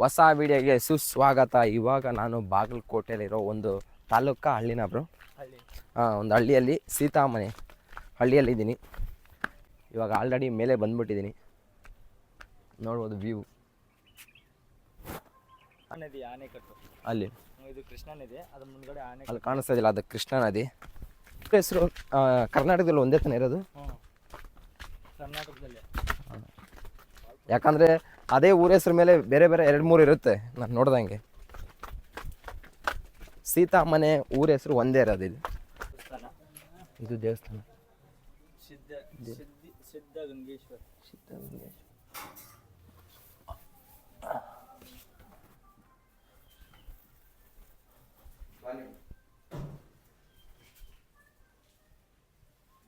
ಹೊಸ ವಿಡಿಯೋಗೆ ಸುಸ್ವಾಗತ. ಇವಾಗ ನಾನು ಬಾಗಲಕೋಟೆಯಲ್ಲಿರೋ ಒಂದು ತಾಲೂಕ ಹಳ್ಳಿನ ಬ್ರೋ. ಹಳ್ಳಿ. ಹಾಂ ಒಂದು ಹಳ್ಳಿಯಲ್ಲಿ ಸೀತಾಮನೆ ಹಳ್ಳಿಯಲ್ಲಿದ್ದೀನಿ. ಇವಾಗ ಆಲ್ರೆಡಿ ಮೇಲೆ ಬಂದ್ಬಿಟ್ಟಿದ್ದೀನಿ. ನೋಡ್ಬೋದು ವ್ಯೂ ನದಿ ಆನೆಕಟ್ಟು ಅಲ್ಲಿ. ಇದು ಕೃಷ್ಣಾ ನದಿ. ಅದ್ರ ಮುಂದ್ಗಡೆ ಆನೆ ಅಲ್ಲಿ ಕಾಣಿಸ್ತಾ ಇದೆಯಲ್ಲ ಅದು ಕೃಷ್ಣಾ ನದಿ. ಹೆಸರು ಕರ್ನಾಟಕದಲ್ಲಿ ಒಂದೇ ತಾನೇ ಇರೋದು? ಕರ್ನಾಟಕದಲ್ಲಿ. ಯಾಕಂದರೆ ಅದೇ ಊರ ಹೆಸ್ರ ಮೇಲೆ ಬೇರೆ ಬೇರೆ ಎರಡು ಮೂರು ಇರುತ್ತೆ. ನಾನು ನೋಡ್ದಂಗೆ. ಸೀತಾ ಮನೆ ಊರ ಹೆಸರು ಒಂದೇ ಇರೋದು ಇದು. ದೇವಸ್ಥಾನ.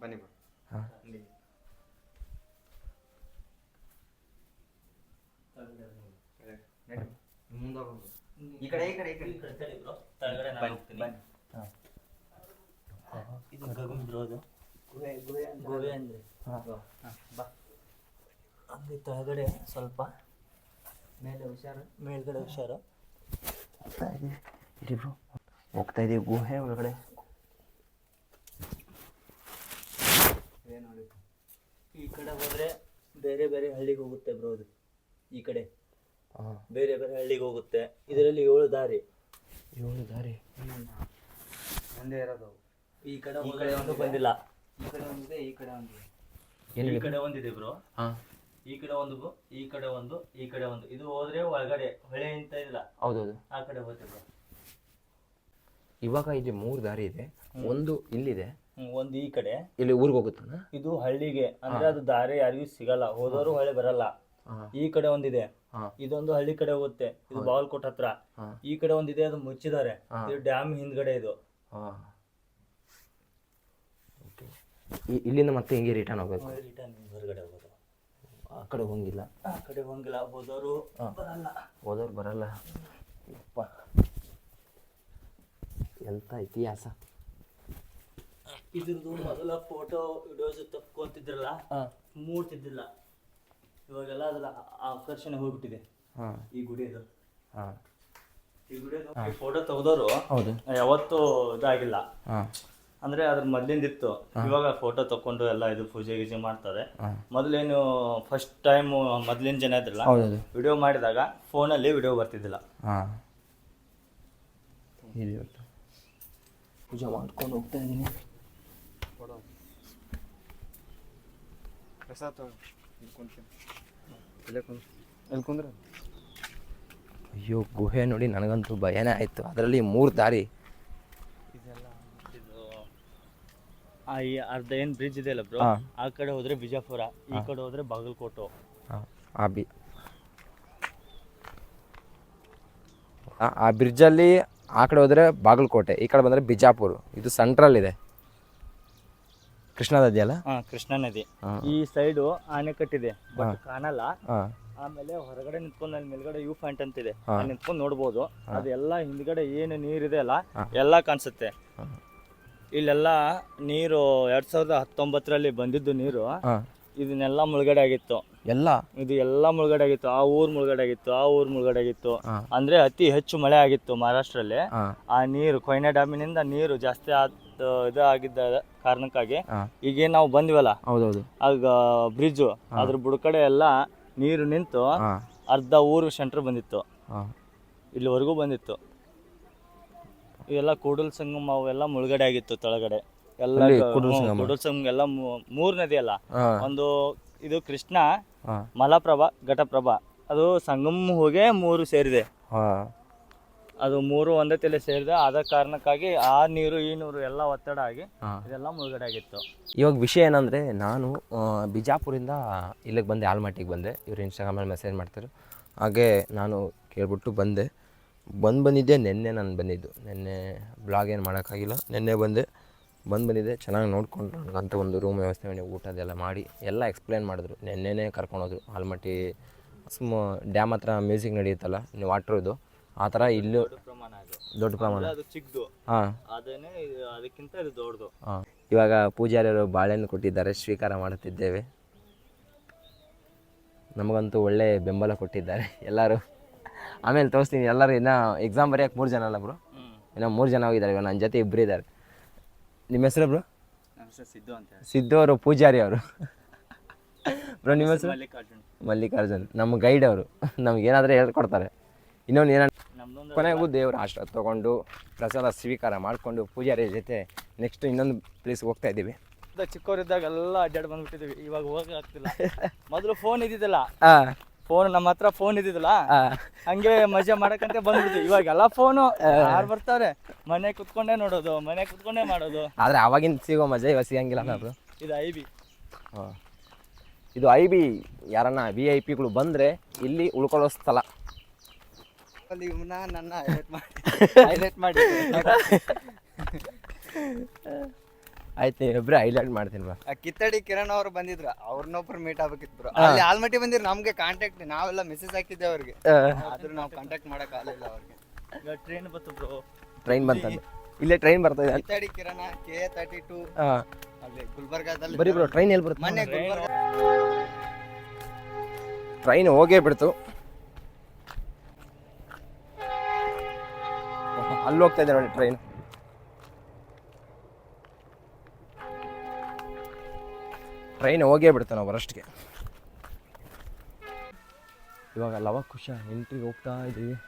ಬನ್ನಿ. ದೇವಸ್ಥಾನ ಸಿದ್ಧ ಸಿದ್ಧಿ ಸಿದ್ಧ ಗಂಗೇಶ್ವರ ಬನ್ನಿ ಹಾಂ ಈ ಕಡೆ. ಈ ಕಡೆ ಈ ಕಡೆ ಕೆಳಗಡೆ ನಾನು ಹೋಗ್ತೀನಿ. ಇದು ಗಗನ್ ಬ್ರೋ ಅದು. ಗೋವೆ ಅಂದ್ರೆ ಬಾ. ಹಂಗೆ ಕೆಳಗಡೆ ಸ್ವಲ್ಪ ಮೇಲೆ ಹುಷಾರು. ಮೇಲ್ಗಡೆ ಹುಷಾರು. ಇರಿ ಬ್ರೋ. ಹೋಗ್ತಾ ಇದೀವಿ ಗುಹೆ ಒಳಗಡೆ. ಈ ಕಡೆ ಹೋದ್ರೆ ಬೇರೆ ಬೇರೆ ಹಳ್ಳಿಗೆ ಹೋಗುತ್ತೆ ಬ್ರೋ ಅದು. ಈ ಕಡೆ. ಬೇರೆ ಬೇರೆ ಹಳ್ಳಿಗೆ ಹೋಗುತ್ತೆ. ಇದರಲ್ಲಿ ಏಳು ದಾರಿ. ಏಳು ದಾರಿ? ಒಂದೇ ಇರೋದು. ಈ ಕಡೆ ಈ ಕಡೆ ಒಂದು ಬಂದಿಲ್ಲ. ಈ ಕಡೆ ಒಂದಿದೆ ಈ ಕಡೆ ಒಂದಿದೆ. ಏನು ಈ ಕಡೆ ಒಂದಿದೆ ಬ್ರೋ. ಹಾಂ. ಈ ಕಡೆ ಒಂದು ಈ ಕಡೆ ಒಂದು ಈ ಕಡೆ ಒಂದು. ಇದು ಹೋದ್ರೆ ಒಳಗಡೆ ಹೊಳೆ ಅಂತ ಇಲ್ಲ ಹೌದೌದು. ಆ ಕಡೆ ಹೋಗುತ್ತೆ ಬ್ರೋ. ಇವಾಗ ಇಲ್ಲಿ ಮೂರು ದಾರಿ ಇದೆ. ಒಂದು ಇಲ್ಲಿದೆ. ಒಂದು ಈ ಕಡೆ. ಇಲ್ಲಿ ಊರಿಗೆ ಹೋಗುತ್ತಾನ? ಇದು ಹಳ್ಳಿಗೆ. ಅಂದ್ರೆ ಅದು ದಾರಿ ಯಾರಿಗೂ ಸಿಗಲ್ಲ. ಹೋದವರು ಹೊಳೆ ಬರಲ್ಲ. ಈ ಕಡೆ ಒಂದಿದೆ. ಇದೊಂದು ಹಳ್ಳಿ ಕಡೆ ಹೋಗುತ್ತೆ. ಇದು ಬಾಗಲಕೋಟ್ ಹತ್ರ. ಈ ಕಡೆ ಒಂದಿದೆ ಅದು ಮುಚ್ಚಿದ್ದಾರೆ. ಇದು ಡ್ಯಾಮ್ ಹಿಂದ್ಗಡೆ ಇದು. ಇಲ್ಲಿಂದ ಮತ್ತೆ ಹಿಂಗೆ ರಿಟರ್ನ್ ಹೋಗ್ಬೇಕು ರಿಟರ್ನ್ ಹೊರಗಡೆ ಹೋಗೋದು. ಆ ಕಡೆ ಹೋಗಿಲ್ಲ. ಆ ಕಡೆ ಹೋಗಿಲ್ಲ ಹೋದವರು ಬರಲ್ಲ. ಹೋದವ್ರು ಬರಲ್ಲ. ಯಪ್ಪ. ಎಂತ ಇತಿಹಾಸ? ಇದ್ರದ್ದು ಮೊದಲ ಫೋಟೋ ವಿಡಿಯೋಸ್ ತಕ್ಕೊಂತಿದ್ರಲ್ಲ? ಹಾಂ. ಮೂಡ್ತಿದ್ದಿಲ್ಲ ಇವಾಗೆಲ್ಲ ಅದರ ಆಕರ್ಷಣೆ ಹೋಗ್ಬಿಟ್ಟಿದೆ. ಹಾಂ. ಈ ಗುಡಿದು ಹಾಂ. ಈ ಗುಡಿ ಫೋಟೋ ತೆಗೆದವರು ಹೌದು. ಯಾವತ್ತೂ ಇದಾಗಿಲ್ಲ. ಹಾಂ. ಅಂದ್ರೆ ಅದ್ರ ಮೊದ್ಲಿಂದಿತ್ತು. ಇವಾಗ ಫೋಟೋ ತಕೊಂಡು ಎಲ್ಲ ಇದು ಪೂಜೆ ಗೀಜೆ ಮಾಡ್ತಾರೆ. ಮೊದ್ಲೇನು ಫಸ್ಟ್ ಟೈಮ್ ಮೊದ್ಲಿನ ಜನ ಇದ್ರಲ್ಲ ಹೌದೌದು. ವಿಡಿಯೋ ಮಾಡಿದಾಗ ಫೋನಲ್ಲಿ ವಿಡಿಯೋ ಬರ್ತಿದ್ದಿಲ್ಲ. ಹಾಂ. ಇಲ್ಲಿ ಇವತ್ತು ಪೂಜೆ ಮಾಡ್ಕೊಂಡು ಹೋಗ್ತಾ ಇದ್ದೀನಿ. ಪ್ರಸಾದ್ ಎಲ್ಲಿ ಕುಂದ್ರ ಅಯ್ಯೋ ಗುಹೆ ನೋಡಿ ನನಗಂತೂ ಭಯನೇ ಆಯಿತು. ಅದರಲ್ಲಿ ಮೂರು ದಾರಿ. ಇದೆಲ್ಲ ಇದು ಆ ಈ ಅರ್ಧ ಏನು ಬ್ರಿಡ್ಜ್ ಇದೆಯಲ್ಲ ಬ್ರೋ ಹಾ. ಆ ಕಡೆ ಹೋದ್ರೆ ಬಿಜಾಪುರ ಈ ಕಡೆ ಹೋದ್ರೆ ಬಾಗಲಕೋಟು. ಹಾಂ ಆ ಬಿ. ಆ- ಆ ಬ್ರಿಡ್ಜಲ್ಲಿ ಆ ಕಡೆ ಹೋದರೆ ಬಾಗಲಕೋಟೆ ಈ ಕಡೆ ಬಂದರೆ ಬಿಜಾಪುರ. ಇದು ಸೆಂಟ್ರಲ್ ಇದೆ. ಕೃಷ್ಣಾ ನದಿ ಅಲ್ಲ? ಹಾ ಕೃಷ್ಣಾ ನದಿ. ಈ ಸೈಡು ಆನೆಕಟ್ಟಿದೆ ಬಟ್ ಕಾಣಲ್ಲ. ಆಮೇಲೆ ಹೊರಗಡೆ ನಿಂತ್ಕೊಂಡು ಅಲ್ಲಿ ಮೇಲ್ಗಡೆ ಯೂ ಪಾಯಿಂಟ್ ಅಂತ ಇದೆ. ಅಲ್ಲಿ ನಿಂತ್ಕೊಂಡು ನೋಡ್ಬೋದು. ಅದೆಲ್ಲ ಹಿಂದ್ಗಡೆ ಏನು ನೀರಿದೆ ಅಲ್ಲ. ಎಲ್ಲ ಕಾಣಿಸುತ್ತೆ. ಇಲ್ಲೆಲ್ಲ ನೀರು ಎರಡ್ ಸಾವಿರದ ಹತ್ತೊಂಬತ್ತರಲ್ಲಿ ಬಂದಿದ್ದು ನೀರು. ಇದನ್ನೆಲ್ಲ ಮುಳುಗಡೆ ಆಗಿತ್ತು. ಎಲ್ಲ? ಇದು ಎಲ್ಲ ಮುಳುಗಡೆ ಆಗಿತ್ತು. ಆ ಊರ್ ಮುಳುಗಡೆ ಆಗಿತ್ತು ಆ ಊರ್ ಮುಳುಗಡೆ ಆಗಿತ್ತು. ಅಂದ್ರೆ ಅತಿ ಹೆಚ್ಚು ಮಳೆ ಆಗಿತ್ತು ಮಹಾರಾಷ್ಟ್ರಲ್ಲಿ. ಆ ನೀರು ಕೊಯ್ನಾ ಡ್ಯಾಮಿನಿಂದ ನೀರು ಜಾಸ್ತಿ ಇದು ಆಗಿದ್ದ ಕಾರಣಕ್ಕಾಗಿ ಈಗ ಈಗೇನ್ ನಾವು ಬಂದಿವಲ್ಲ ಹೌದೌದು. ಆಗ ಬ್ರಿಡ್ಜ್ ಅದ್ರ ಬುಡಕಡೆ ಎಲ್ಲ ನೀರು ನಿಂತು ಅರ್ಧ ಊರು ಸೆಂಟರ್ ಬಂದಿತ್ತು. ಇಲ್ಲಿವರೆಗೂ ಬಂದಿತ್ತು. ಇವೆಲ್ಲ ಕೂಡಲ್ ಸಂಗಮ ಅವೆಲ್ಲ ಮುಳುಗಡೆ ಆಗಿತ್ತು ಕೆಳಗಡೆ ಎಲ್ಲ ಕೂಡಲ್ ಸಂಗಮ. ಎಲ್ಲ ಮೂರ್ ನದಿ ಅಲ್ಲ. ಒಂದು ಇದು ಕೃಷ್ಣ ಮಲಪ್ರಭಾ ಘಟಪ್ರಭಾ. ಅದು ಸಂಗಮ್ ಹೋಗೇ ಮೂರು ಸೇರಿದೆ. ಅದು ಮೂರು ಒಂದೇ ತಲೆ ಸೇರಿದೆ. ಆದ ಕಾರಣಕ್ಕಾಗಿ ಆ ನೀರು ಈ ನೀರು ಎಲ್ಲ ಒತ್ತಡ ಆಗಿ ಇದೆಲ್ಲ ಮುಳುಗಡೆ ಆಗಿತ್ತು. ಇವಾಗ ವಿಷಯ ಏನಂದರೆ ನಾನು ಆ, ಬಿಜಾಪುರಿಂದ ಇಲ್ಲಿಗೆ ಬಂದೆ ಆಲ್ಮಟ್ಟಿಗೆ ಬಂದೆ. ಇವ್ರು ಇನ್ಸ್ಟಾಗ್ರಾಮಲ್ಲಿ ಮೆಸೇಜ್ ಮಾಡ್ತಾರೆ. ಹಾಗೆ ನಾನು ಕೇಳ್ಬಿಟ್ಟು ಬಂದೆ. ಬಂದು ಬಂದಿದ್ದೆ ನಿನ್ನೆ ನಾನು ಬಂದಿದ್ದು. ನಿನ್ನೆ ಬ್ಲಾಗ್ ಏನು ಮಾಡೋಕ್ಕಾಗಿಲ್ಲ. ನಿನ್ನೆ ಬಂದೆ. ಬಂದು ಬಂದಿದ್ದೆ ಚೆನ್ನಾಗಿ ನೋಡ್ಕೊಂಡು ನನಗಂತ ಒಂದು ರೂಮ್ ವ್ಯವಸ್ಥೆ ಮಾಡಿ ಊಟದೆಲ್ಲ ಮಾಡಿ ಎಲ್ಲ ಎಕ್ಸ್ಪ್ಲೇನ್ ಮಾಡಿದ್ರು. ನಿನ್ನೆನೇ ಕರ್ಕೊಂಡೋದ್ರು. ಆಲ್ಮಟ್ಟಿ ಸುಮ್ಮ ಡ್ಯಾಮ್ ಹತ್ರ ಮ್ಯೂಸಿಕ್ ನಡೆಯುತ್ತಲ್ಲ ವಾಟ್ರದ್ದು ಆ ಥರ ಇಲ್ಲೂ ದೊಡ್ಡ ಪ್ರಮಾಣ ಅದು. ದೊಡ್ಡ ಪ್ರಮಾಣ. ಅದು ಚಿಕ್ಕದು ಹಾಂ. ಅದೇನೆ ಇದು- ಅದಕ್ಕಿಂತ ಇದು ದೊಡ್ಡದು ಹಾಂ. ಇವಾಗ ಪೂಜಾರಿಯವರು ಬಾಳೆಹಣ್ಣು ಕೊಟ್ಟಿದ್ದಾರೆ ಸ್ವೀಕಾರ ಮಾಡುತ್ತಿದ್ದೇವೆ. ನಮಗಂತೂ ಒಳ್ಳೆ ಬೆಂಬಲ ಕೊಟ್ಟಿದ್ದಾರೆ ಎಲ್ಲರೂ. ಆಮೇಲೆ ತೋರಿಸ್ತೀನಿ ಎಲ್ಲರೂ ಇನ್ನ ಎಕ್ಸಾಮ್ ಬರೆಯೋಕೆ ಮೂರು ಜನ ಅಲ್ಲ ಬ್ರೋ ಇನ್ನ ಮೂರು ಜನ ಹೋಗಿದ್ದಾರೆ ಇವಾಗ ನನ್ನ ಜೊತೆ ಇಬ್ಬರು ಇದ್ದಾರೆ. ನಿಮ್ಮ ಹೆಸರು ಬ್ರೋ ಹೆಸರು ಸಿದ್ದು ಅಂತ ಹೇಳಿ. ಸಿದ್ದು ಅವರು ಪೂಜಾರಿ ಅವರು. ಬ್ರೋ ನಿಮ್ಮ ಹೆಸರು ಮಲ್ಲಿಕಾರ್ಜುನ್. ಮಲ್ಲಿಕಾರ್ಜುನ್. ನಮ್ಮ ಗೈಡ್ ಅವರು. ನಮ್ಗೆ ಏನಾದರೂ ಹೇಳ್ಕೊಡ್ತಾರೆ. ಇನ್ನೊಂದು ಏನ ಕೊನೆಗೂ ದೇವರ ಆಶ್ರಯ ತಗೊಂಡು ಪ್ರಸಾದ ಸ್ವೀಕಾರ ಮಾಡಿಕೊಂಡು ಪೂಜಾರಿ ಜೊತೆ ನೆಕ್ಸ್ಟ್ ಇನ್ನೊಂದು ಪ್ಲೇಸ್ಗೆ ಹೋಗ್ತಾ ಇದ್ದೀವಿ. ಚಿಕ್ಕವರಿದ್ದಾಗ ಎಲ್ಲ ಅಡ್ಡಾಡ್ ಬಂದ್ಬಿಟ್ಟಿದ್ವಿ. ಇವಾಗ ಹೋಗಕ್ಕಾಗ್ತಿಲ್ಲ ಮೊದಲು ಫೋನ್ ಇದ್ದಿದ್ದಿಲ್ಲ. ಫೋನ್ ನಮ್ಮ ಹತ್ರ ಫೋನ್ ಇದ್ದಿದ್ದಿಲ್ಲ. ಹಂಗೆ ಮಜಾ ಮಾಡಕ್ಕಂತ ಬಂದ್ಬಿಡ್ತೀವಿ ಇವಾಗೆಲ್ಲ ಫೋನು ಯಾರು ಬರ್ತಾರೆ? ಮನೆ ಕುತ್ಕೊಂಡೇ ನೋಡೋದು ಮನೆ ಕುತ್ಕೊಂಡೇ ಮಾಡೋದು. ಆದ್ರೆ ಅವಾಗಿನ ಸಿಗೋ ಮಜಾ ಇವಾಗ ಸಿಗಂಗಿಲ್ಲ ನಾವು ಇದು ಐ ಬಿ ಇದು ಐ ಬಿ ಯಾರನ್ನ ವಿ ಐ ಪಿಗಳು ಬಂದರೆ ಇಲ್ಲಿ ಉಳ್ಕೊಳ್ಳೋ ಸ್ಥಳ. ಅಲ್ಲಿ ನನ್ನ ಹೈಲೈಟ್ ಮಾಡಿ ಹೈಲೈಟ್ ಮಾಡಿ ಆಯ್ತು ಇಬ್ರು ಹೈಲೈಟ್ ಮಾಡ್ತೀನಿ ಬಾ ಆ ಕಿತ್ತಡಿ ಕಿರಣ್ ಅವ್ರು ಬಂದಿದ್ರು. ಅವ್ರನ್ನೊಬ್ರು ಮೀಟ್ ಆಗ್ಬೇಕಿತ್ತು ಬ್ರೋ ಅಲ್ಲಿ ಆಲ್ಮಟ್ಟಿ ಬಂದಿದ್ರು ನಮ್ಗೆ ಕಾಂಟ್ಯಾಕ್ಟ್ ನಾವೆಲ್ಲ ಮೆಸೇಜ್ ಹಾಕಿದ್ದೆ ಅವ್ರಿಗೆ. ಆದ್ರೂ ನಾವು ಕಾಂಟ್ಯಾಕ್ಟ್ ಮಾಡಕ್ ಆಗಲಿಲ್ಲ ಅವ್ರಿಗೆ. ಈಗ ಟ್ರೈನ್ ಬಂತು ಬ್ರೋ ಟ್ರೈನ್ ಬಂತಂದು. ಇಲ್ಲೇ ಟ್ರೈನ್ ಬರ್ತಾ ಇದೆ. ಕಿತ್ತಡಿ ಕಿರಣ ಕೆ ತರ್ಟಿ ಟು ಅಲ್ಲಿ ಗುಲ್ಬರ್ಗಾದಲ್ಲಿ ಬರೀ ಬ್ರೋ ಟ್ರೈನ್ ಎಲ್ಲಿ ಬರುತ್ತೆ? ಮೊನ್ನೆ ಗುಲ್ಬರ್ಗ ಟ್ರೈನ್ ಹೋಗೇ ಬಿಡ್ತು. ಅಲ್ಲಿ ಹೋಗ್ತಾ ಇದೆ ನೋಡಿ ಟ್ರೈನ್ ಟ್ರೈನ್ ಹೋಗೇ ಬಿಡ್ತು ನಾವು ಬರೋಷ್ಟಿಗೆ ಇವಾಗ ಲವ ಖುಷ ಎಂಟ್ರಿಗೆ ಹೋಗ್ತಾ ಇದ್ದೀವಿ ಇದು.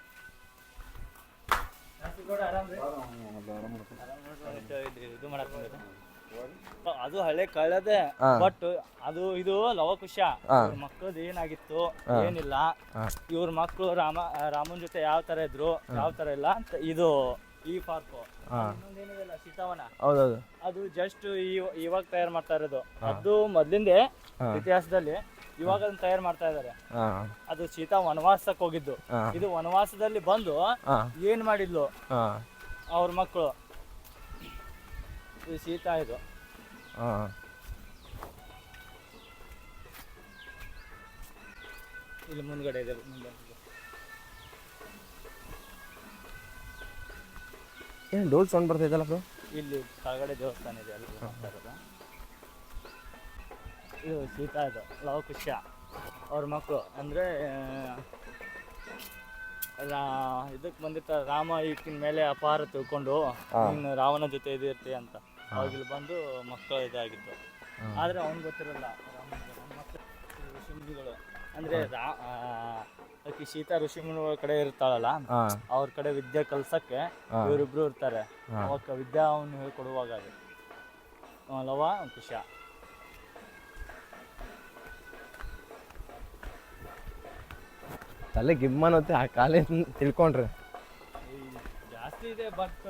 ಅದು ಹಳೆ ಕಳೆದೆ ಬಟ್ ಅದು ಇದು ಲವಕುಶ. ಮಕ್ಕಳದ್ ಏನಾಗಿತ್ತು ಏನಿಲ್ಲ. ಇವ್ರ ಮಕ್ಕಳು ರಾಮ ರಾಮನ್ ಜೊತೆ ಯಾವ ತರ ಇದ್ರು ಯಾವ ತರ ಇಲ್ಲ ಅಂತ ಇದು ಈ ಪಾರ್ಕ್ ಸೀತಾವನ ಹೌದೌದು. ಅದು ಜಸ್ಟ್ ಇವಾಗ ತಯಾರು ಮಾಡ್ತಾ ಇರೋದು. ಅದು ಮೊದ್ಲಿಂದೆ ಇತಿಹಾಸದಲ್ಲಿ ಇವಾಗ ಅದನ್ನ ತಯಾರು ಮಾಡ್ತಾ ಇದಾರೆ. ಅದು ಸೀತಾ ವನವಾಸಕ್ಕೆ ಹೋಗಿದ್ದು ಇದು ವನವಾಸದಲ್ಲಿ ಬಂದು ಏನ್ ಮಾಡಿದ್ಲು? ಅವ್ರ ಮಕ್ಕಳು ಇದು ಸೀತಾ ಇದು ಹಾಂ. ಇಲ್ಲಿ ಮುಂದ್ಗಡೆ ಇದೆ ಮುಂದೆ ಏನು ಡೋಲ್ ಸೌಂಡ್ ಬರ್ತಾ ಇದಲ್ಲ ಬ್ರೋ ಇಲ್ಲಿ ಕೆಳಗಡೆ ದೇವಸ್ಥಾನ ಇದೆ ಅಲ್ಲಿ ಇರೋದು. ಇದು ಲವ್ ಇದು ಲವಕುಶ ಅವ್ರ ಮಕ್ಕಳು. ಅಂದರೆ ರಾ ಇದಕ್ಕೆ ಬಂದಿರ್ತಾರೆ ರಾಮ ಈಕಿನ ಮೇಲೆ ಅಪಾರ ತಿಳ್ಕೊಂಡು ನೀನು ರಾವಣ ಜೊತೆ ಇದಿರ್ತಿ ಅಂತ. ಅವಾಗ ಇಲ್ಲಿ ಬಂದು ಮಕ್ಕಳು ಇದಾಗಿತ್ತು. ಆದರೆ ಅವ್ನು ಗೊತ್ತಿರಲ್ಲ. ಋಷಿಮುನಿಗಳು ಅಂದ್ರೆ ರಾ ಆ, ಆಕಿ ಸೀತಾ ಋಷಿಮುನಿಗಳ ಕಡೆ ಇರ್ತಾಳಲ್ಲ ಅವ್ರ ಕಡೆ ವಿದ್ಯೆ ಕಲ್ಸಕ್ಕೆ ಇವರಿಬ್ರು ಇರ್ತಾರೆ. ಅವಾಗ ವಿದ್ಯಾ ಅವನು ಹೇಳ್ಕೊಡುವಾಗ ಅದು ಆ, ಲವ ಕುಶ ತಲೆ ಗಿಮ್ಮನತ್ತೆ ಆ ಕಾಲೇಜ್ ತಿಳ್ಕೊಂಡ್ರೆ. ಇದೆ ಬಟ್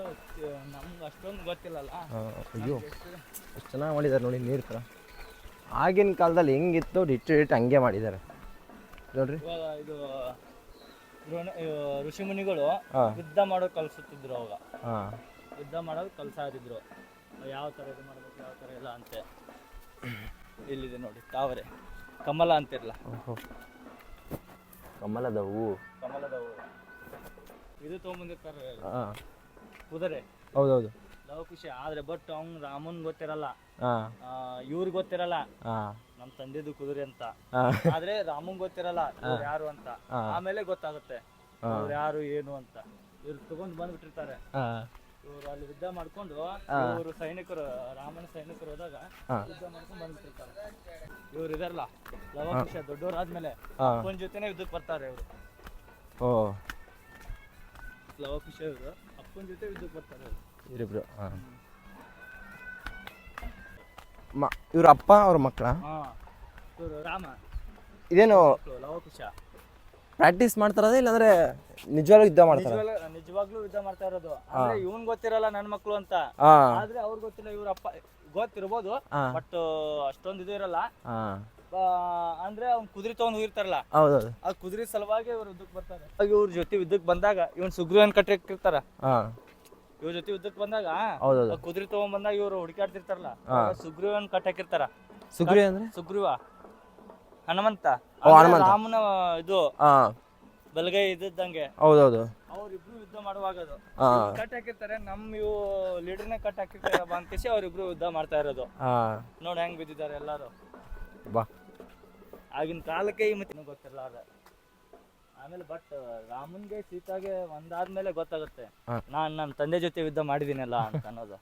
ನಮ್ಗೆ ಅಷ್ಟೊಂದು ಗೊತ್ತಿಲ್ಲಲ್ಲ. ಅಯ್ಯೋ ಎಷ್ಟು ಚೆನ್ನಾಗಿ ಮಾಡಿದ್ದಾರೆ ನೋಡಿ ನೀರು ಥರ ಆಗಿನ ಕಾಲದಲ್ಲಿ ಹೆಂಗಿತ್ತು ಇಟ್ಟು ಇಟ್ಟು ಹಂಗೆ ಮಾಡಿದ್ದಾರೆ ನೋಡ್ರಿ. ಇವಾಗ ಇದು ದ್ರೋಣ- ಇವ್ ಋಷಿಮುನಿಗಳು ಹಾ. ಯುದ್ಧ ಮಾಡೋದು ಕಲ್ಸುತ್ತಿದ್ರು ಅವಾಗ. ಹಾಂ. ಯುದ್ಧ ಮಾಡೋದು ಕಲ್ಸಾರಿದ್ರು ಯಾವ ಥರ ಇದು ಮಾಡ್ಬೇಕು ಯಾವ ಥರ ಇಲ್ಲ ಅಂತೆ. ಇಲ್ಲಿದೆ ನೋಡಿ ತಾವರೆ. ಕಮಲ ಅಂತಿರಲ್ಲ ಓಹೋ. ಕಮಲದ ಹೂವು. ಕಮಲದ ಹೂವು. ಇದು ತೊಗೊಂಬಂದಿರ್ತಾರೆ. ಹಾಂ. ಕುದುರೆ. ಹೌದೌದು. ಲವಕುಶ ಆದ್ರೆ ಬಟ್ ಅವ್ನ್ ರಾಮನ್ ಗೊತ್ತಿರಲ್ಲ. ಆ ಇವ್ರಿಗೆ ಗೊತ್ತಿರಲ್ಲ. ಹಾಂ. ನಮ್ ತಂದೆದು ಕುದುರೆ ಅಂತ. ಹಾಂ. ಆದ್ರೆ ರಾಮನ್ ಗೊತ್ತಿರಲ್ಲ ಇವ್ರು ಯಾರು ಅಂತ. ಆಮೇಲೆ ಗೊತ್ತಾಗುತ್ತೆ. ಇವ್ರು ಯಾರು ಏನು ಅಂತ. ಇವ್ರು ತಗೊಂಡ್ ಬಂದ್ಬಿಟ್ಟಿರ್ತಾರೆ. ಹಾಂ. ಇವ್ರು ಅಲ್ಲಿ ಯುದ್ಧ ಮಾಡ್ಕೊಂಡು ಇವ್ರು ಸೈನಿಕರು ರಾಮನ ಸೈನಿಕರು ಹೋದಾಗ. ಯುದ್ಧ ಮಾಡ್ಕೊಂಡು ಬಂದ್ಬಿಟ್ಟಿರ್ತಾರೆ. ಇವ್ರು ಇದಾರಲ್ಲ ಲವಕುಶ ದೊಡ್ಡವರಾದ್ಮೇಲೆ ಆದ್ಮೇಲೆ ಅಪ್ಪನ ಜೊತೆನೆ ಯುದ್ಧಕ್ಕೆ ಬರ್ತಾರೆ ಇವ್ರು. ಓ. ಲವಕುಶ ಇವರು. ಅಪ್ಪನ ಜೊತೆ ಬರ್ತಾರೆ ಇವರಿಬ್ರು ಹಾಂ. ಮ ಇವ್ರ ಅಪ್ಪ ಅವ್ರ ಮಕ್ಕಳ? ಹಾ ಇವರು ರಾಮ. ಇದೇನು ಲವಕುಶ. ಪ್ರಾಕ್ಟೀಸ್ ಮಾಡ್ತಾರದ ಇಲ್ಲಾಂದ್ರೆ ನಿಜವಾಗ್ಲೂ ಯುದ್ಧ ಮಾಡ್ತಾರ? ನಿಜವಾಗ್ಲೂ ನಿಜವಾಗ್ಲೂ ಯುದ್ಧ ಮಾಡ್ತಾ ಇರೋದು. ಅಂದ್ರೆ ಇವನ್ ಗೊತ್ತಿರಲ್ಲ ನನ್ ಮಕ್ಳು ಅಂತ. ಹಾಂ. ಆದ್ರೆ ಅವ್ರ್ ಗೊತ್ತಿಲ್ಲ ಇವ್ರ ಅಪ್ಪ ಗೊತ್ತಿರ್ಬೋದು. ಹಾ. ಬಟ್ ಅಷ್ಟೊಂದು ಇದು ಇರಲ್ಲ. ಹಾಂ. ಅಂದ್ರೆ ಅವ್ನ್ ಕುದುರೆ ತಗೊಂಡ್ ಹೋಗಿರ್ತಾರಲ್ಲ ಹೌದೌದು. ಆ ಕುದುರೆ ಸಲುವಾಗಿ ಇವ್ರು ಯುದ್ಧಕ್ಕೆ ಬರ್ತಾರೆ. ಇವ್ರ ಜೊತೆ ಯುದ್ಧಕ್ಕೆ ಬಂದಾಗ ಇವನ್ ಸುಗ್ರೀವನ್ ಕಟ್ಟಿರ್ತಾರ ಹಾಂ. ಇವ್ರ ಜೊತೆ ಯುದ್ಧಕ್ಕೆ ಬಂದಾಗ ಹೌದೌದು. ಆ ಕುದುರೆ ತಗೊಂಡ್ ಬಂದಾಗ ಇವ್ರು ಹುಡುಕಾಡ್ತಿರ್ತಾರಲ್ಲ ಸುಗ್ರೀವನ್ ಕಟ್ಟಾಕಿರ್ತಾರ. ಸುಗ್ರಿ ಅಂದ್ರೆ? ಸುಗ್ರೀವ. ಹನುಮಂತ. ಓ, ಅಂದ್ರೆ ಹನುಮಂತ. ರಾಮನ ಇದು ಹಾಂ. ಬಲಗೈ ಇದ್ದಂಗೆ ಹೌದೌದು. ಅವ್ರಿಬ್ರು ಯುದ್ಧ ಮಾಡುವಾಗ ಅದು. ಹಾಂ. ಕಟ್ ಹಾಕಿರ್ತಾರೆ ನಮ್ ಇವು ಲೀಡರ್ನೇ ಕಟ್ ಹಾಕಿರ್ತಾರೆ ಅಂತಿಸಿ ಅವ್ರಿಬ್ರು ಯುದ್ಧ ಮಾಡ್ತಾ ಇರೋದು. ನೋಡ್ ನೋಡಿ ಹೆಂಗ್ ಬಿದ್ದಿದ್ದಾರೆ ಎಲ್ಲಾರು. ಬಾ. ಆಗಿನ ಕಾಲಕ್ಕೆ ಈ ಮತ್ತೆ ಗೊತ್ತಿರಲಾರ ಆಮೇಲೆ ಬಟ್ ರಾಮನ್ಗೆ ಸೀತಾಗೆ ಒಂದಾದ್ಮೇಲೆ ಗೊತ್ತಾಗುತ್ತೆ. ನಾನ್ ನನ್ನ ತಂದೆ ಜೊತೆ ಯುದ್ಧ ಮಾಡಿದೀನಲ್ಲ ಅಂತ ಅನ್ನೋದು.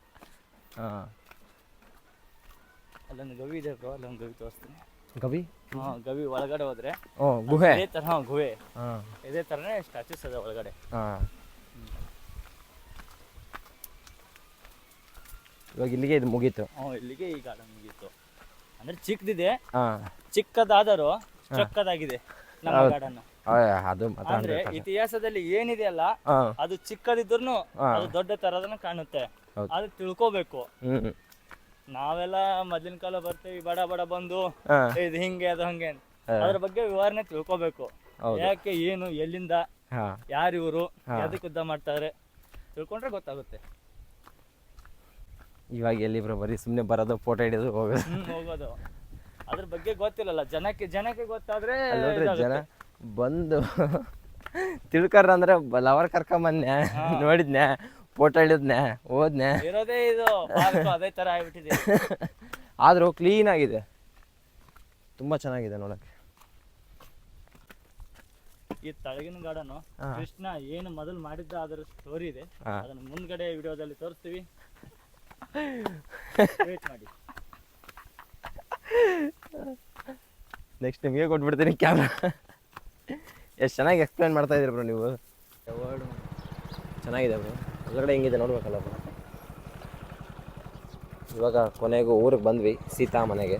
ಹಾಂ. ಅಲ್ಲೊಂದು ಗವಿ ಇದೆ ಬ್ರೋ ಅಲ್ಲೊಂದು ಗವಿ ತೋರಿಸ್ತೀನಿ. ಗವಿ? ಹಾ ಗವಿ ಒಳಗಡೆ ಹೋದ್ರೆ. ಓ ಗುಹೆ. ಇದೇ ತರ ಗುಹೆ. ಹಾಂ. ಇದೇ ತರನೇ ಸ್ಟ್ಯಾಚುಸ್ ಅದ ಒಳಗಡೆ. ಹಾಂ. ಇವಾಗ ಇಲ್ಲಿಗೆ ಇದು ಮುಗೀತು. ಹ್ಞೂ ಇಲ್ಲಿಗೆ ಈ ಗಾರ್ಡನ್ ಮುಗೀತು. ಅಂದ್ರೆ ಚಿಕ್ಕದಿದೆ. ಹಾಂ. ಚಿಕ್ಕದಾದರೂ ಚೊಕ್ಕದಾಗಿದೆ ನಮ್ಮ ಗಾರ್ಡನ್ ಅದು ಅಂದ್ರೆ ಇತಿಹಾಸದಲ್ಲಿ ಏನಿದೆ ಅಲ್ಲ ಅದು ಚಿಕ್ಕದಿದ್ರು ಅದು ದೊಡ್ಡ ತರದನ್ನ ಕಾಣುತ್ತೆ. ಹೌದು. ಅದು ತಿಳ್ಕೋಬೇಕು. ನಾವೆಲ್ಲ ಮೊದ್ಲಿನ ಕಾಲ ಬರ್ತೇವಿ ಬಡ ಬಡ ಬಂದು ಹಾಂ. ಇದು ಹಿಂಗೆ ಅದು ಹಂಗೆ ಅಂತ. ಅದ್ರ ಬಗ್ಗೆ ವಿವರಣೆ ತಿಳ್ಕೋಬೇಕು. ಹೌದು. ಯಾಕೆ ಏನು ಎಲ್ಲಿಂದ ಯಾರಿವರು ಯಾರು ಇವರು ಹಾ. ಎದಕ್ಕೆ ಯುದ್ಧ ಮಾಡ್ತಾರೆ ತಿಳ್ಕೊಂಡ್ರೆ ಗೊತ್ತಾಗುತ್ತೆ. ಇವಾಗ ಎಲ್ಲಿ ಬ್ರೋ ಸುಮ್ಮನೆ ಬರೋದು ಫೋಟೋ ಹಿಡಿದು ಹೋಗೋದು. ಹ್ಮ್ ಹೋಗೋದು. ಅದ್ರ ಬಗ್ಗೆ ಗೊತ್ತಿಲ್ಲಲ್ಲ ಜನಕ್ಕೆ ಜನಕ್ಕೆ ಗೊತ್ತಾದ್ರೆ ನೋಡ್ರಿ ಜನ ಬಂದು ತಿಳ್ಕರ್ ಅಂದ್ರೆ ಲವರ್ ಕರ್ಕೊಂಬಂದ್ನೆ ನೋಡಿದ್ನೆ ಫೋಟೋ ಹಿಡಿದ್ನೆ ಹೋದ್ನೆ. ಇರೋದೇ ಇದು ಪಾರ್ಕು ಅದೇ ತರ ಆಗ್ಬಿಟ್ಟಿದೆ. ಆದರೂ ಕ್ಲೀನ್ ಆಗಿದೆ. ತುಂಬಾ ಚೆನ್ನಾಗಿದೆ ನೋಡಕ್ಕೆ. ಈ ತಳಗಿನ ಗಾರ್ಡನ್. ಕೃಷ್ಣ ಏನು ಮೊದಲು ಮಾಡಿದ್ದ ಅದರ ಸ್ಟೋರಿ ಇದೆ. ಹಾ. ಅದನ್ನ ಮುಂದ್ಗಡೆ ವಿಡಿಯೋದಲ್ಲಿ ತೋರಿಸ್ತೀವಿ. ನೆಕ್ಸ್ಟ್ ನಿಮಗೆ ಕೊಟ್ಬಿಡ್ತೀನಿ ಕ್ಯಾಮ್ರಾ ಎಷ್ಟು ಚೆನ್ನಾಗಿ ಎಕ್ಸ್ಪ್ಲೇನ್ ಮಾಡ್ತಾ ಇದ್ದೀರಿ ಬ್ರೋ ನೀವು. ಚೆನ್ನಾಗಿದೆ ಬ್ರೋ ಒಳಗಡೆ ಹೆಂಗಿದೆ ನೋಡ್ಬೇಕಲ್ಲ ಬ್ರೋ ಇವಾಗ ಕೊನೆಗೂ ಊರಿಗೆ ಬಂದ್ವಿ ಸೀತಾ ಮನೆಗೆ.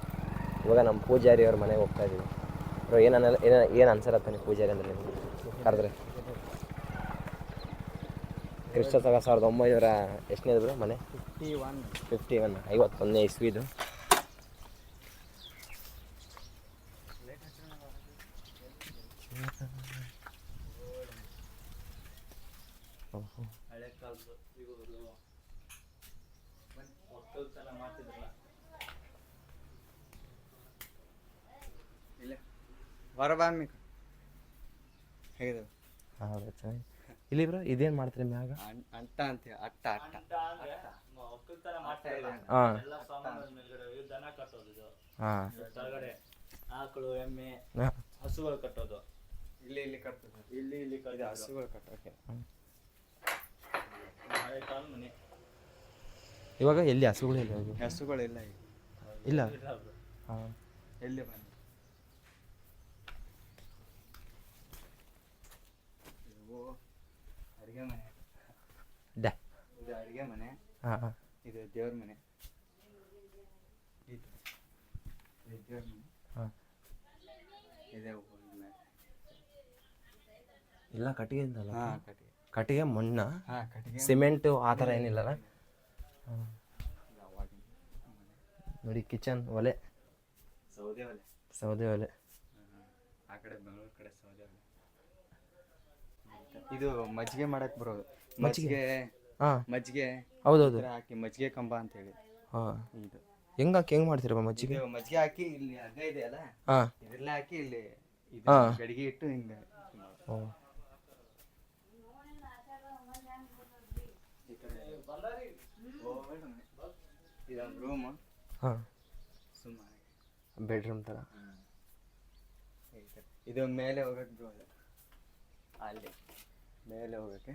ಇವಾಗ ನಮ್ಮ ಪೂಜಾರಿ ಅವ್ರ ಮನೆಗೆ ಹೋಗ್ತಾ ಇದ್ದೀವಿ. ಬ್ರೋ ಏನು ಏನು ಏನು ಅನ್ಸರತ್ತ ನೀವು ಪೂಜಾರಿ ಅಂದರೆ ನಿಮಗೆ? ಕರೆದ್ರೆ. ಕ್ರಿಸ್ತ ಸಗ ಸಾವಿರದ ಒಂಬೈನೂರ ಎಷ್ಟನೇದು ಬ್ರೋ ಮನೆ? ಫಿಫ್ಟಿ ಒನ್ ಫಿಫ್ಟಿ ಒನ್ ಐವತ್ತೊಂದನೇ ಇಸ್ವಿದು. ಹಳೆ ಕಾಲದ ಇವರು ಒಕ್ಕಲ್ತನ ಮಾಡ್ತಿದ್ರಲ್ಲ. ಇಲ್ಲ. ಹೊರಬಾಮಿ ಹೇಗಿದೆ ಹೌದು ಚೆನ್ನಾಗಿ ಇಲ್ಲಿ ಬ್ರೋ ಇದೇನ್ ಮಾಡ್ತೀರಿ ಮ್ಯಾಗ? ಅಂತ ಅಂತ ಅಟ್ಟ ಅಟ್ಟ ಹಾಂ. ದನ ಕಟ್ಟೋದು ಇದು. ಹಾಂ. ಆಕಳು ಎಮ್ಮೆ ಹಾಂ. ಹಸುಗಳು ಕಟ್ಟೋದು. ಇಲ್ಲಿ ಇಲ್ಲಿ ಕಟ್ತದೆ ಇಲ್ಲಿ ಇಲ್ಲಿ ಕಟ್ಟೋದು ಹಸುಗಳು ಕಟ್ಟೋಕೆ ಹಳೆ ಕಾಲ ಮನೆ. ಇವಾಗ ಎಲ್ಲಿ ಹಸುಗಳಿಲ್ಲ ಇಲ್ಲ ಹಸುಗಳಿಲ್ಲ ಈಗ. ಇಲ್ಲ. ಇಲ್ಲ ಬ್ರೋ. ಹಾಂ. ಎಲ್ಲಿ ಬಂದು? ಅಡುಗೆ ಮನೆ. ಡ್ಯಾ ಇದು ಅಡುಗೆ ಮನೆ. ಹಾಂ ಹಾಂ. ಇದು ದೇವ್ರ ಮನೆ. ಇದು. ಇದು ದೇವ್ರ ಮನೆ. ಹಾಂ. ಇದೆ ಇಲ್ಲ ಕಟ್ಟಿಗೆ ಕಟ್ಟಿಗೆಯಿಂದಲ್ಲ ಹಾಂ ಕಟ್ಟಿಗೆ. ಕಟ್ಟಿಗೆ ಮಣ್ಣ. ಹಾಂ ಕಟ್ಟಿಗೆ ಸಿಮೆಂಟು ಆ ಥರ ಏನಿಲ್ಲಲ್ಲ? ಹಾಂ. ನೋಡಿ ಕಿಚನ್ ಒಲೆ. ಸೌದೆ ಒಲೆ. ಸೌದೆ ಒಲೆ. ಆ ಕಡೆ ಬೆಂಗಳೂರು ಕಡೆ ಸೌದೆ ಒಲೆ. ಇದು ಮಜ್ಜಿಗೆ ಮಾಡಕ್ ಬರೋದು. ಮಜ್ಜಿಗೆ? ಹಾಂ. ಮಜ್ಜಿಗೆ ಹೌದೌದು. ಇದ್ರ ಹಾಕಿ ಮಜ್ಜಿಗೆ ಕಂಬ ಅಂತ ಹೇಳಿ. ಹಾಂ. ಇದು. ಹೆಂಗೆ ಹಾಕಿ ಹೆಂಗೆ ಮಾಡ್ತೀರಪ್ಪ ಮಜ್ಜಿಗೆ? ಇದು ಮಜ್ಜಿಗೆ ಹಾಕಿ ಇಲ್ಲಿ ಹಗ್ಗ ಇದೆ ಅಲ್ಲ? ಹಾಂ. ಇದ್ರಲ್ಲ ಹಾಕಿ ಇಲ್ಲಿ ಇದು ಹಾ. ಗಡಿಗೆ ಇಟ್ಟು ಹಿಂಗ ಓ. ಇದೊಂದು ರೂಮ್ ಹಾಂ. ಸುಮ್ಮನೆ ಬೆಡ್ರೂಮ್ ಥರ ಇದು ಮೇಲೆ ಹೋಗಕ್ಕೆ ಬರೋದು. ಅಲ್ಲಿ. ಮೇಲೆ ಹೋಗಕ್ಕೆ